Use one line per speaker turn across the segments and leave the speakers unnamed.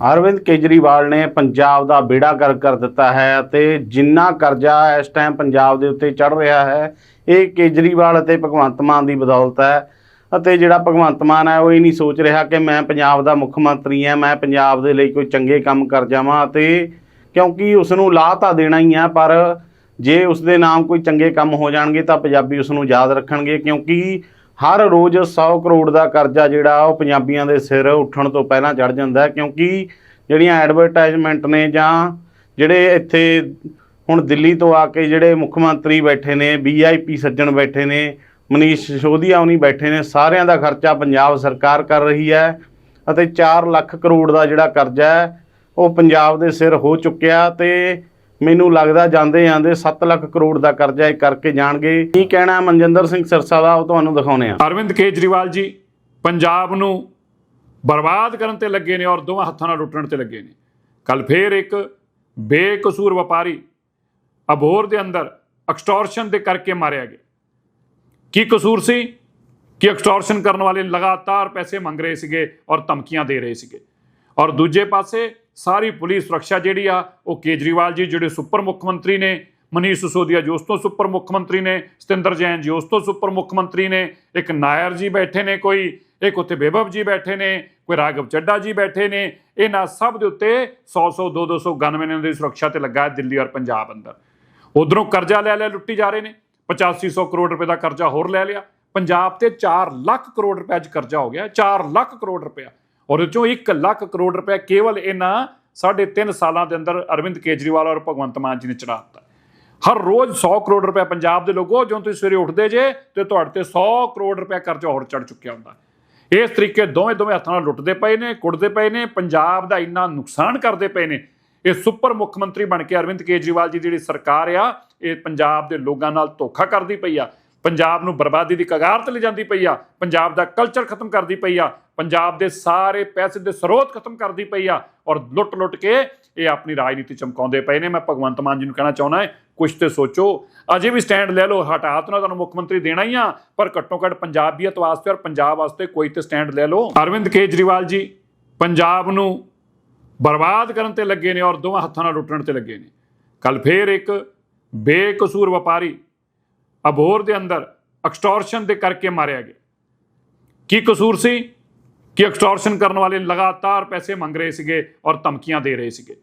ਅਰਵਿੰਦ ਕੇਜਰੀਵਾਲ ਨੇ ਪੰਜਾਬ ਦਾ ਬੇੜਾ ਗਰਕ ਕਰ ਦਿੱਤਾ ਹੈ ਅਤੇ ਜਿੰਨਾ ਕਰਜ਼ਾ ਇਸ ਟਾਈਮ ਪੰਜਾਬ ਦੇ ਉੱਤੇ ਚੜ ਰਿਹਾ ਹੈ, ਇਹ ਕੇਜਰੀਵਾਲ ਅਤੇ ਭਗਵੰਤ ਮਾਨ ਦੀ ਬਦੌਲਤ ਹੈ। ਅਤੇ ਜਿਹੜਾ ਭਗਵੰਤ ਮਾਨ ਹੈ, ਉਹ ਇਹ ਨਹੀਂ ਸੋਚ ਰਿਹਾ ਕਿ ਮੈਂ ਪੰਜਾਬ ਦਾ ਮੁੱਖ ਮੰਤਰੀ ਹਾਂ, ਮੈਂ ਪੰਜਾਬ ਦੇ ਲਈ ਕੋਈ ਚੰਗੇ ਕੰਮ ਕਰ ਜਾਵਾਂ ਅਤੇ ਕਿਉਂਕਿ ਉਸ ਨੂੰ ਲਾਹ ਤਾਂ ਦੇਣਾ ਹੀ ਹੈ ਪਰ ਜੇ ਉਸ ਦੇ ਨਾਮ ਕੋਈ ਚੰਗੇ ਕੰਮ ਹੋ ਜਾਣਗੇ ਤਾਂ ਪੰਜਾਬੀ ਉਸ ਨੂੰ ਯਾਦ ਰੱਖਣਗੇ ਕਿਉਂਕਿ ਹਰ ਰੋਜ਼ 100 ਕਰੋੜ ਦਾ ਕਰਜ਼ਾ ਜਿਹੜਾ ਉਹ ਪੰਜਾਬੀਆਂ ਦੇ ਸਿਰ ਉੱਠਣ ਤੋਂ ਪਹਿਲਾਂ ਚੜ ਜਾਂਦਾ ਕਿਉਂਕਿ ਜਿਹੜੀਆਂ ਐਡਵਰਟਾਈਜ਼ਮੈਂਟ ਨੇ ਜਾਂ ਜਿਹੜੇ ਇੱਥੇ ਹੁਣ ਦਿੱਲੀ ਤੋਂ ਆ ਕੇ ਜਿਹੜੇ ਮੁੱਖ ਮੰਤਰੀ ਬੈਠੇ ਨੇ ਵੀਆਈਪੀ ਸੱਜਣ ਬੈਠੇ ਨੇ, ਮਨੀਸ਼ ਸਿਸੋਦੀਆ ਉਹਨੀ ਬੈਠੇ ਨੇ, ਸਾਰਿਆਂ ਦਾ ਖਰਚਾ ਪੰਜਾਬ ਸਰਕਾਰ ਕਰ ਰਹੀ ਹੈ ਅਤੇ 4 ਲੱਖ ਕਰੋੜ ਦਾ ਜਿਹੜਾ ਕਰਜ਼ਾ ਹੈ, ਉਹ ਪੰਜਾਬ ਦੇ ਸਿਰ ਹੋ ਚੁੱਕਿਆ ਤੇ ਮੈਨੂੰ ਲੱਗਦਾ ਜਾਂਦੇ ਜਾਂਦੇ 7 ਲੱਖ ਕਰੋੜ ਦਾ ਕਰਜ਼ਾ ਇਹ ਕਰਕੇ ਜਾਣਗੇ। ਕੀ ਕਹਿਣਾ ਮਨਜਿੰਦਰ ਸਿੰਘ ਸਿਰਸਾ ਦਾ, ਉਹ ਤੁਹਾਨੂੰ ਦਿਖਾਉਣੇ ਆ
ਅਰਵਿੰਦ ਕੇਜਰੀਵਾਲ ਜੀ, ਪੰਜਾਬ ਨੂੰ ਬਰਬਾਦ ਕਰਨ ਤੇ ਲੱਗੇ ਨੇ ਔਰ ਦੋਵਾਂ ਹੱਥਾਂ ਨਾਲ ਲੁੱਟਣ ਤੇ ਲੱਗੇ ਨੇ। ਕੱਲ ਫੇਰ ਇੱਕ ਬੇਕਸੂਰ ਵਪਾਰੀ ਅਬੋਰ ਦੇ ਅੰਦਰ ਐਕਸਟੋਰਸ਼ਨ ਦੇ ਕਰਕੇ ਮਾਰਿਆ ਗਿਆ। ਕੀ ਕਸੂਰ ਸੀ? ਕਿ ਐਕਸਟੋਰਸ਼ਨ ਕਰਨ ਵਾਲੇ ਲਗਾਤਾਰ ਪੈਸੇ ਮੰਗ ਰਹੇ ਸੀਗੇ ਔਰ ਧਮਕੀਆਂ ਦੇ ਰਹੇ ਸੀਗੇ। ਔਰ ਦੂਜੇ ਪਾਸੇ ਸਾਰੀ ਪੁਲਿਸ ਸੁਰੱਖਿਆ ਜਿਹੜੀ ਆ, ਉਹ ਕੇਜਰੀਵਾਲ ਜੀ ਜਿਹੜੇ ਸੁਪਰ ਮੁੱਖ ਮੰਤਰੀ ਨੇ, ਮਨੀਸ਼ ਸਿਸੋਦੀਆ ਜੀ ਉਸ ਤੋਂ ਸੁਪਰ ਮੁੱਖ ਮੰਤਰੀ ਨੇ, ਸਤਿੰਦਰ ਜੈਨ ਜੀ ਉਸ ਤੋਂ ਸੁਪਰ ਮੁੱਖ ਮੰਤਰੀ ਨੇ, ਇੱਕ ਨਾਇਰ ਜੀ ਬੈਠੇ ਨੇ ਕੋਈ, ਇੱਕ ਉੱਥੇ ਬੇਬਬ ਜੀ ਬੈਠੇ ਨੇ, ਕੋਈ ਰਾਘਵ ਚੱਡਾ ਜੀ ਬੈਠੇ ਨੇ, ਇਹਨਾਂ ਸਭ ਦੇ ਉੱਤੇ 100 100 200 200 ਗਨਮੈਨਾਂ ਦੀ ਸੁਰੱਖਿਆ ਤੇ ਲੱਗਾ ਦਿੱਲੀ ਔਰ ਪੰਜਾਬ ਅੰਦਰ। ਉਧਰੋਂ ਕਰਜ਼ਾ ਲੈ ਲਿਆ, ਲੁੱਟੀ ਜਾ ਰਹੇ ਨੇ 8500 ਕਰੋੜ ਰੁਪਏ ਦਾ ਕਰਜ਼ਾ ਹੋਰ ਲੈ ਲਿਆ। ਪੰਜਾਬ ਤੇ 4 ਲੱਖ ਕਰੋੜ ਰੁਪਏ ਅੱਜ ਕਰਜ਼ਾ ਹੋ ਗਿਆ 4 ਲੱਖ ਕਰੋੜ ਰੁਪਏ ਔਰ ਚੋਂ 1 ਲੱਖ ਕਰੋੜ ਰੁਪਏ ਕੇਵਲ ਇਹਨਾਂ ਸਾਢੇ 3 ਸਾਲਾਂ ਦੇ ਅੰਦਰ ਅਰਵਿੰਦ ਕੇਜਰੀਵਾਲ ਔਰ ਭਗਵੰਤ ਮਾਨ ਜੀ ਨੇ ਚੜਾ ਦਿੱਤਾ। ਹਰ ਰੋਜ਼ 100 ਕਰੋੜ ਰੁਪਏ ਪੰਜਾਬ ਦੇ ਲੋਕੋ, ਜਦੋਂ ਤੁਸੀਂ ਸਵੇਰੇ ਉੱਠਦੇ ਜੇ, ਤੇ ਤੁਹਾਡੇ ਤੇ 100 ਕਰੋੜ ਰੁਪਏ ਕਰਜ਼ਾ ਹੋਰ ਚੜ ਚੁੱਕਿਆ ਹੁੰਦਾ। ਇਸ ਤਰੀਕੇ ਦੋਵੇਂ ਦੋਵੇਂ ਹੱਥਾਂ ਨਾਲ ਲੁੱਟਦੇ ਪਏ ਨੇ, ਕੁੱਟਦੇ ਪਏ ਨੇ, ਪੰਜਾਬ ਦਾ ਇੰਨਾ ਨੁਕਸਾਨ ਕਰਦੇ ਪਏ ਨੇ। ਇਹ ਸੁਪਰ ਮੁੱਖ ਮੰਤਰੀ ਬਣ ਕੇ ਅਰਵਿੰਦ ਕੇਜਰੀਵਾਲ ਜੀ ਦੀ ਜਿਹੜੀ ਸਰਕਾਰ ਆ, ਇਹ ਪੰਜਾਬ ਦੇ ਲੋਕਾਂ ਨਾਲ ਧੋਖਾ ਕਰਦੀ ਪਈ ਆ। ਪੰਜਾਬ ਨੂੰ ਬਰਬਾਦੀ ਦੀ ਕਗਾਰ ਤੇ ਲੈ ਜਾਂਦੀ ਪਈ ਆ, ਪੰਜਾਬ ਦਾ ਕਲਚਰ ਖਤਮ ਕਰਦੀ ਪਈ ਆ, ਪੰਜਾਬ ਦੇ ਸਾਰੇ ਪੈਸੇ ਦੇ ਸਰੋਤ ਖਤਮ ਕਰਦੀ ਪਈ ਆ ਔਰ ਲੁੱਟ-ਲੁੱਟ ਕੇ ਇਹ ਆਪਣੀ ਰਾਜਨੀਤੀ ਚਮਕਾਉਂਦੇ ਪਏ ਨੇ। ਮੈਂ ਭਗਵੰਤ ਮਾਨ ਜੀ ਨੂੰ ਕਹਿਣਾ ਚਾਹੁੰਦਾ ਹੈ ਕੁਝ ਤੇ ਸੋਚੋ। ਅਜੇ ਵੀ ਸਟੈਂਡ ਲੈ ਲਓ ਹਟਾਤ ਨਾ ਤੁਹਾਨੂੰ ਮੁੱਖ ਮੰਤਰੀ ਦੇਣਾ ਹੀ ਆ, ਪਰ ਘੱਟੋ ਘੱਟ ਪੰਜਾਬੀਅਤ ਵਾਸਤੇ ਔਰ ਪੰਜਾਬ ਵਾਸਤੇ ਕੋਈ ਤੇ ਸਟੈਂਡ ਲੈ ਲਓ। ਅਰਵਿੰਦ ਕੇਜਰੀਵਾਲ ਜੀ, ਪੰਜਾਬ ਨੂੰ ਬਰਬਾਦ ਕਰਨ ਤੇ ਲੱਗੇ ਨੇ ਔਰ ਦੋਵਾਂ ਹੱਥਾਂ ਨਾਲ ਲੁੱਟਣ ਤੇ ਲੱਗੇ ਨੇ। ਕੱਲ ਫੇਰ ਇੱਕ ਬੇਕਸੂਰ ਵਪਾਰੀ ਅਬੋਰ ਦੇ ਅੰਦਰ ਐਕਸਟੋਰਸ਼ਨ ਦੇ ਕਰਕੇ ਮਾਰਿਆ ਗਿਆ। ਕੀ ਕਸੂਰ ਸੀ? ਕਿ ਐਕਸਟੋਰਸ਼ਨ ਕਰਨ ਵਾਲੇ ਲਗਾਤਾਰ ਪੈਸੇ ਮੰਗ ਰਹੇ ਸੀਗੇ ਔਰ ਧਮਕੀਆਂ ਦੇ ਰਹੇ ਸੀਗੇ।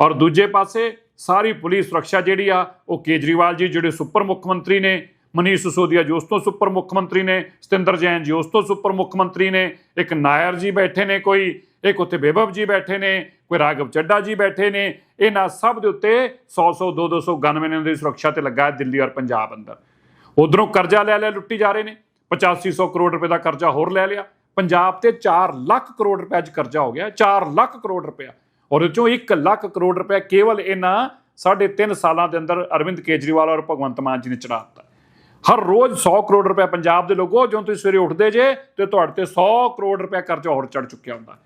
ਔਰ ਦੂਜੇ ਪਾਸੇ ਸਾਰੀ ਪੁਲਿਸ ਸੁਰੱਖਿਆ ਜਿਹੜੀ ਆ, ਉਹ ਕੇਜਰੀਵਾਲ ਜੀ, ਜਿਹੜੇ ਸੁਪਰ ਮੁੱਖ ਮੰਤਰੀ ਨੇ, ਮਨੀਸ਼ ਸਿਸੋਦੀਆ ਜੀ, ਉਸ ਤੋਂ ਸੁਪਰ ਮੁੱਖ ਮੰਤਰੀ ਨੇ, ਸਤਿੰਦਰ ਜੈਨ ਜੀ, ਉਸ ਤੋਂ ਸੁਪਰ ਮੁੱਖ ਮੰਤਰੀ ਨੇ, ਇੱਕ ਨਾਇਰ ਜੀ ਬੈਠੇ ਨੇ ਕੋਈ, ਇੱਕ ਉੱਥੇ ਬੇਬਬ ਜੀ ਬੈਠੇ ਨੇ, ਕੋਈ ਰਾਘਵ ਚੱਡਾ ਜੀ ਬੈਠੇ ਨੇ, ਇਹਨਾਂ ਸਭ ਦੇ ਉੱਤੇ 100 100 200 200 ਗਨਮੈਨਾਂ ਦੀ ਸੁਰੱਖਿਆ ਤੇ ਲੱਗਾ ਹੈ ਦਿੱਲੀ ਔਰ ਪੰਜਾਬ ਅੰਦਰ। ਉਧਰੋਂ ਕਰਜ਼ਾ ਲੈ ਲਿਆ, ਲੁੱਟੀ ਜਾ ਰਹੇ ਨੇ। 8500 ਕਰੋੜ ਰੁਪਏ ਦਾ ਕਰਜ਼ਾ ਹੋਰ ਲੈ ਲਿਆ। ਪੰਜਾਬ ਤੇ 4 ਲੱਖ ਕਰੋੜ ਰੁਪਏ ਅੱਜ ਕਰਜ਼ਾ ਹੋ ਗਿਆ। 4 ਲੱਖ ਕਰੋੜ ਰੁਪਏ। ਔਰ ਇਹ 1 ਲੱਖ ਕਰੋੜ ਰੁਪਏ ਕੇਵਲ ਇਹਨਾਂ ਸਾਢੇ 3 ਸਾਲਾਂ ਦੇ ਅੰਦਰ ਅਰਵਿੰਦ ਕੇਜਰੀਵਾਲ ਔਰ ਭਗਵੰਤ ਮਾਨ ਜੀ ਨੇ ਚੜਾ ਦਿੱਤਾ। ਹਰ ਰੋਜ਼ 100 ਕਰੋੜ ਰੁਪਏ ਪੰਜਾਬ ਦੇ ਲੋਕੋ ਜਦੋਂ ਤੁਸੀਂ ਸਵੇਰੇ ਉੱਠਦੇ ਜੇ ਤੇ ਤੁਹਾਡੇ ਤੇ 100 ਕਰੋੜ ਰੁਪਏ ਕਰਜ਼ਾ ਹੋਰ ਚੜ ਚੁੱਕਿਆ ਹੁੰਦਾ।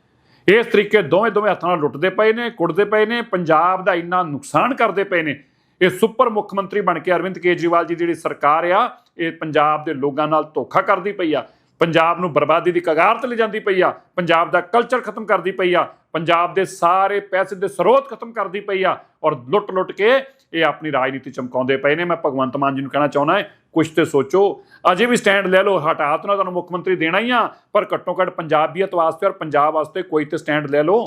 ਇਸ ਤਰੀਕੇ ਦੋਵੇਂ ਦੋਵੇਂ ਹੱਥਾਂ ਨਾਲ ਲੁੱਟਦੇ ਪਏ ਨੇ, ਕੁੱਟਦੇ ਪਏ ਨੇ, ਪੰਜਾਬ ਦਾ ਇੰਨਾ ਨੁਕਸਾਨ ਕਰਦੇ ਪਏ ਨੇ। ਇਹ ਸੁਪਰ ਮੁੱਖ ਮੰਤਰੀ ਬਣ ਕੇ ਅਰਵਿੰਦ ਕੇਜਰੀਵਾਲ ਜੀ ਦੀ ਜਿਹੜੀ ਸਰਕਾਰ ਆ, ਇਹ ਪੰਜਾਬ ਦੇ ਲੋਕਾਂ ਨਾਲ ਧੋਖਾ ਕਰਦੀ ਪਈ ਆ। ਪੰਜਾਬ ਨੂੰ ਬਰਬਾਦੀ ਦੀ ਕਗਾਰ ਤੇ ਲੈ ਜਾਂਦੀ ਪਈ ਆ, ਪੰਜਾਬ ਦਾ ਕਲਚਰ ਖਤਮ ਕਰਦੀ ਪਈ ਆ, ਪੰਜਾਬ ਦੇ ਸਾਰੇ ਪੈਸੇ ਦੇ ਸਰੋਤ ਖਤਮ ਕਰਦੀ ਪਈ ਆ ਔਰ ਲੁੱਟ-ਲੁੱਟ ਕੇ ਇਹ ਆਪਣੀ ਰਾਜਨੀਤੀ ਚਮਕਾਉਂਦੇ ਪਏ ਨੇ। ਮੈਂ ਭਗਵੰਤ ਮਾਨ ਜੀ ਨੂੰ ਕਹਿਣਾ ਚਾਹੁੰਦਾ ਹੈ ਕੁਝ ਤੇ ਸੋਚੋ। ਅਜੇ ਵੀ ਸਟੈਂਡ ਲੈ ਲਓ ਹਟਾਤ ਨਾ ਤੁਹਾਨੂੰ ਮੁੱਖ ਮੰਤਰੀ ਦੇਣਾ ਹੀ ਆ, ਪਰ ਘੱਟੋ ਘੱਟ ਪੰਜਾਬੀਅਤ ਵਾਸਤੇ ਔਰ ਪੰਜਾਬ ਵਾਸਤੇ ਕੋਈ ਤੇ ਸਟੈਂਡ ਲੈ ਲਓ।